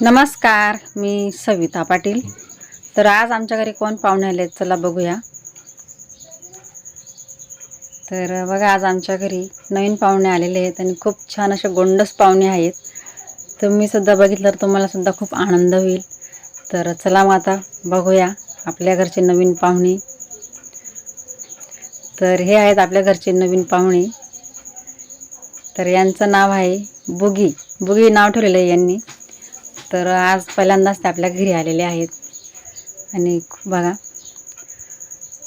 नमस्कार मी सविता पाटील. तर आज आमच्या घरी कोण पाहुणे आले चला बघूया. तर बघा आज आमच्या घरी नवीन पाहुणे आलेले आहेत आणि खूप छान असे गोंडस पाहुणे आहेत. तुम्ही सुद्धा बघितलं तर तुम्हाला सुद्धा खूप आनंद होईल. तर चला मग आता बघूया आपल्या घरचे नवीन पाहुणे. तर हे आहेत आपल्या घरचे नवीन पाहुणे. तर यांचं नाव आहे बुगी. बुगी नाव ठेवलेलं आहे यांनी. तर आज पहिल्यांदाच ते आपल्या घरी आलेले आहेत. आणि खूप बघा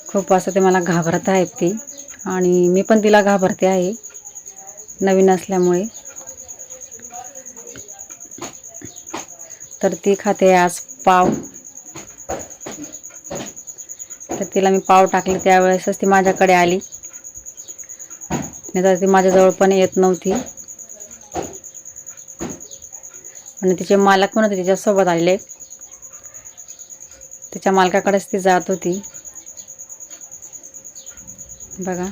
खूप असं ते मला घाबरत आहेत ती. आणि मी पण तिला घाबरते आहे नवीन असल्यामुळे. तर ती खाते आज पाव. तर तिला मी पाव टाकले त्यावेळेसच ती माझ्याकडे आली. नाही तर ती माझ्याजवळ पण येत नव्हती. आणि तिचे मालक पण होते तिच्यासोबत आलेले. तिच्या मालकाकडेच ती जात होती. बघा.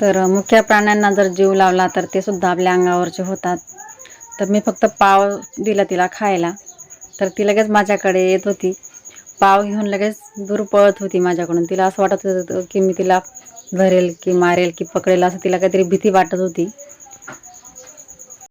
तर मुख्य प्राण्यांना जर जीव लावला तर ते सुद्धा आपल्या अंगावरचे होतात. तर मी फक्त पाव दिला तिला खायला. तर ती लगेच माझ्याकडे येत होती. पाव घेऊन लगेच दूर पळत होती माझ्याकडून. तिला असं वाटत होतं की मी तिला धरेल की मारेल की पकडेल असं तिला काहीतरी भीती वाटत होती.